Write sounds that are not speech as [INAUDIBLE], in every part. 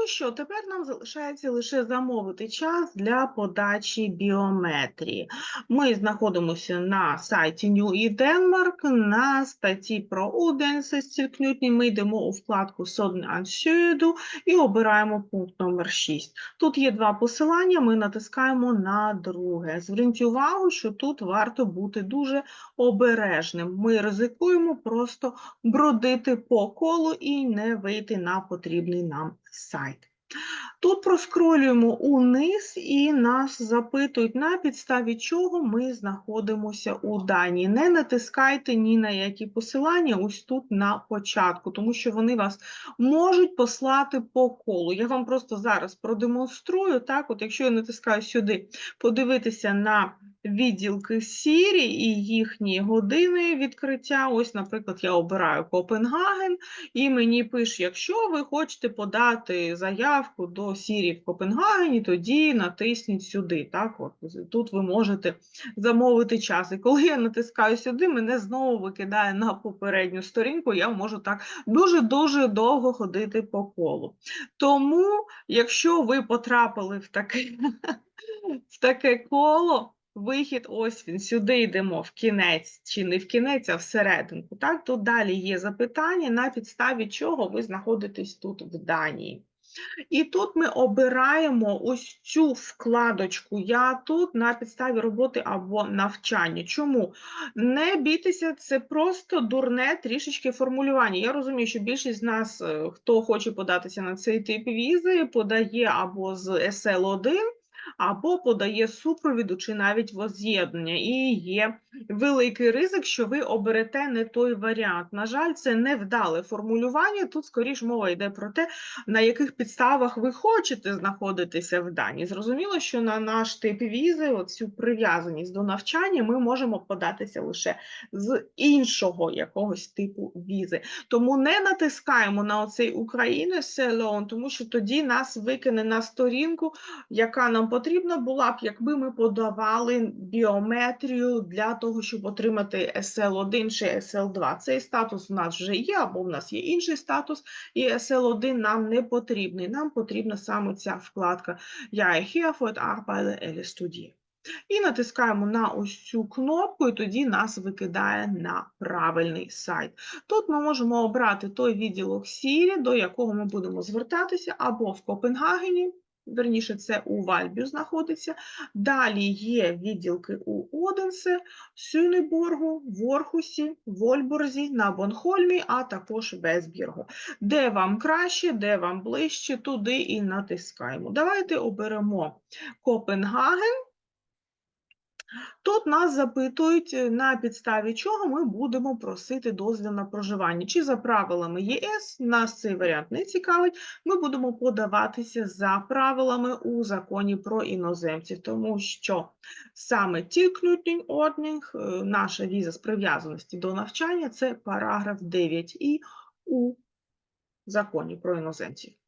Ну що, тепер нам залишається лише замовити час для подачі біометрії. Ми знаходимося на сайті New і Denmark, на статті про Уденсестілкнютні. Ми йдемо у вкладку Ансюду і обираємо пункт номер 6. Тут є два посилання, ми натискаємо на друге. Зверніть увагу, що тут варто бути дуже обережним. Ми ризикуємо просто бродити по колу і не вийти на потрібний нам сайт. Тут проскролюємо униз і нас запитують, на підставі чого ми знаходимося у Данії. Не натискайте ні на які посилання ось тут на початку, тому що вони вас можуть послати по колу. Я вам просто зараз продемонструю, так, от якщо я натискаю сюди, подивитися на відділки Сірі і їхні години відкриття. Ось, наприклад, я обираю Копенгаген, і мені пише, якщо ви хочете подати заявку до Сірі в Копенгагені, тоді натисніть сюди. Так, от тут ви можете замовити час. І коли я натискаю сюди, мене знову викидає на попередню сторінку. Я можу так дуже-дуже довго ходити по колу. Тому, якщо ви потрапили в таке, [LAUGHS] в таке коло, Вихід, ось він, сюди йдемо в кінець, чи не в кінець, а всерединку. Так, тут далі є запитання, на підставі чого ви знаходитесь тут в Данії. І тут ми обираємо ось цю вкладочку. Я тут на підставі роботи або навчання. Чому? Не бійтеся, це просто дурне трішечки формулювання. Я розумію, що більшість з нас, е, хто хоче податися на цей тип візи, подає або з SL1 або подає супровіду чи навіть воз'єднання. І є великий ризик, що ви оберете не той варіант. На жаль, це невдале формулювання. Тут скоріш мова йде про те, на яких підставах ви хочете знаходитися в Данії. Зрозуміло, що на наш тип візи, оцю прив'язаність до навчання, ми можемо податися лише з іншого якогось типу візи. Тому не натискаємо на оцей України селон, тому що тоді нас викине на сторінку, яка нам потрібна була б, якби ми подавали біометрію для того, щоб отримати SL1 чи SL2. Цей статус у нас вже є, або в нас є інший статус, і SL1 нам не потрібний. Нам потрібна саме ця вкладка Я er hier für Arbeiten eller Studie. І натискаємо на ось цю кнопку, і тоді нас викидає на правильний сайт. Тут ми можемо обрати той відділок Сірі, до якого ми будемо звертатися, або в Копенгагені, верніше, це у Вальбю знаходиться. Далі є відділки у Оденсе, Сюнеборгу, Ворхусі, Вольборзі, на Бонхольмі, а також Весбіргу. Де вам краще, де вам ближче, туди і натискаємо. Давайте оберемо Копенгаген. Тут нас запитують, е, на підставі чого ми будемо просити дозвіл на проживання. Чи за правилами ЄС нас цей варіант не цікавить, ми будемо подаватися за правилами у законі про іноземців, тому що саме tilknytning ordning, е, наша віза з прив'язаності до навчання, це параграф 9 і у законі про іноземців.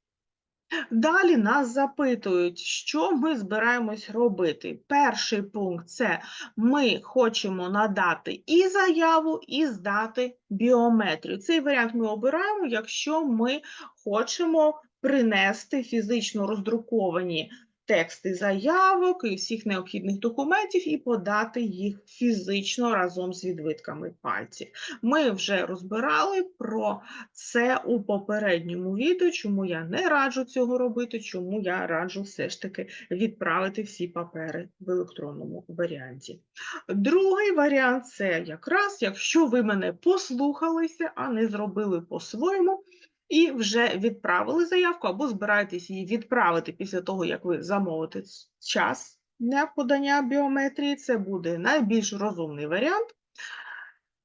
Далі нас запитують, що ми збираємось робити. Перший пункт це ми хочемо надати і заяву, і здати біометрію. Цей варіант ми обираємо, якщо ми хочемо принести фізично роздруковані тексти заявок і всіх необхідних документів і подати їх фізично разом з відвитками пальців. Ми вже розбирали про це у попередньому відео, чому я не раджу цього робити, чому я раджу все ж таки відправити всі папери в електронному варіанті. Другий варіант це якраз, якщо ви мене послухалися, а не зробили по-своєму і вже відправили заявку, або збираєтесь її відправити після того, як ви замовите час для подання біометрії. Це буде найбільш розумний варіант.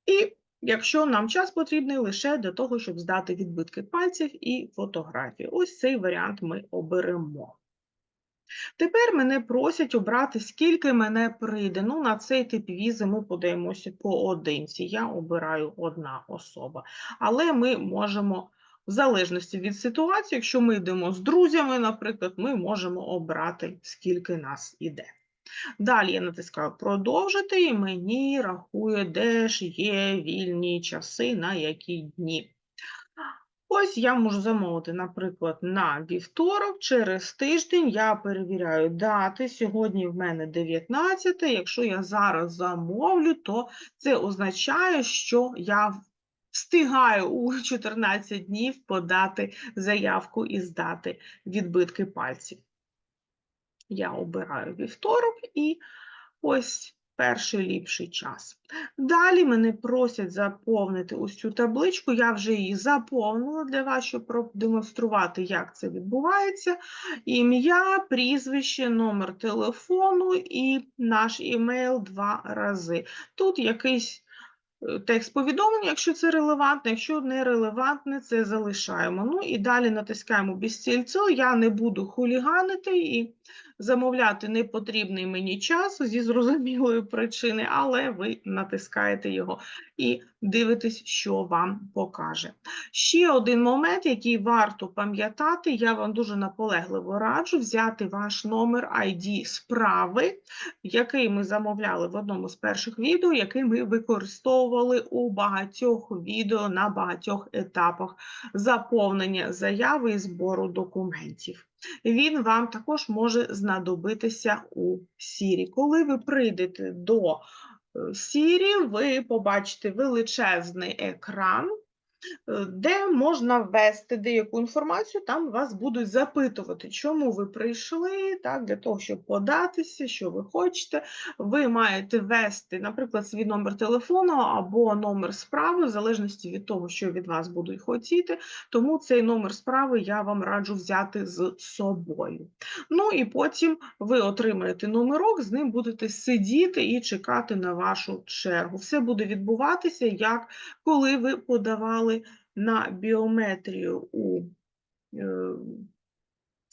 І якщо нам час потрібний лише для того, щоб здати відбитки пальців і фотографії. Ось цей варіант ми оберемо. Тепер мене просять обрати, скільки мене прийде. Ну, на цей тип візи ми подаємося поодинці. Я обираю одна особа. Але ми можемо в залежності від ситуації, якщо ми йдемо з друзями, наприклад, ми можемо обрати, скільки нас іде. Далі я натискаю продовжити, і мені рахує, де ж є вільні часи, на які дні. Ось я можу замовити, наприклад, на вівторок, через тиждень я перевіряю дати. Сьогодні в мене 19. Якщо я зараз замовлю, то це означає, що я встигаю у [LAUGHS] 14 днів подати заявку і здати відбитки пальців. Я обираю вівторок і ось перший ліпший час. Далі мене просять заповнити ось цю табличку. Я вже її заповнила для вас, щоб продемонструвати, як це відбувається. Ім'я, прізвище, номер телефону і наш імейл два рази. Тут якийсь текст повідомлення, якщо це релевантне, якщо не релевантне, це залишаємо. Ну і далі натискаємо без стільцю. Я не буду хуліганити і замовляти непотрібний мені час зі зрозумілої причини, але ви натискаєте його і дивитесь, що вам покаже. Ще один момент, який варто пам'ятати, я вам дуже наполегливо раджу взяти ваш номер ID справи, який ми замовляли в одному з перших відео, який ми використовували у багатьох відео на багатьох етапах заповнення заяви і збору документів. Він вам також може знадобитися у Сірі. Коли ви прийдете до е, Сірі, ви побачите величезний екран, де можна ввести деяку інформацію, там вас будуть запитувати, чому ви прийшли, так, для того, щоб податися, що ви хочете. Ви маєте ввести, наприклад, свій номер телефону або номер справи, в залежності від того, що від вас будуть хотіти. Тому цей номер справи я вам раджу взяти з собою. Ну і потім ви отримаєте номерок, з ним будете сидіти і чекати на вашу чергу. Все буде відбуватися, як коли ви подавали на біометрію у е,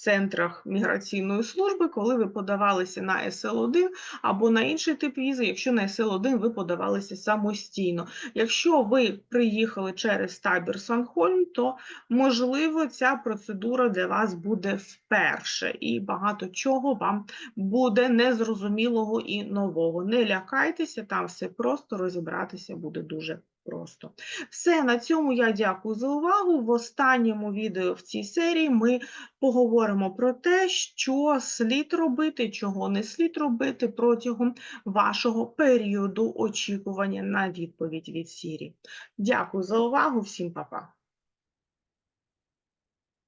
центрах міграційної служби, коли ви подавалися на СЛ1 або на інший тип візи, якщо на СЛ1 ви подавалися самостійно. Якщо ви приїхали через табір Санхольм, то можливо ця процедура для вас буде вперше, і багато чого вам буде незрозумілого і нового. Не лякайтеся, там все просто розібратися буде дуже просто. Все, на цьому я дякую за увагу. В останньому відео в цій серії ми поговоримо про те, що слід робити, чого не слід робити протягом вашого періоду очікування на відповідь від Сірі. Дякую за увагу, всім па-па.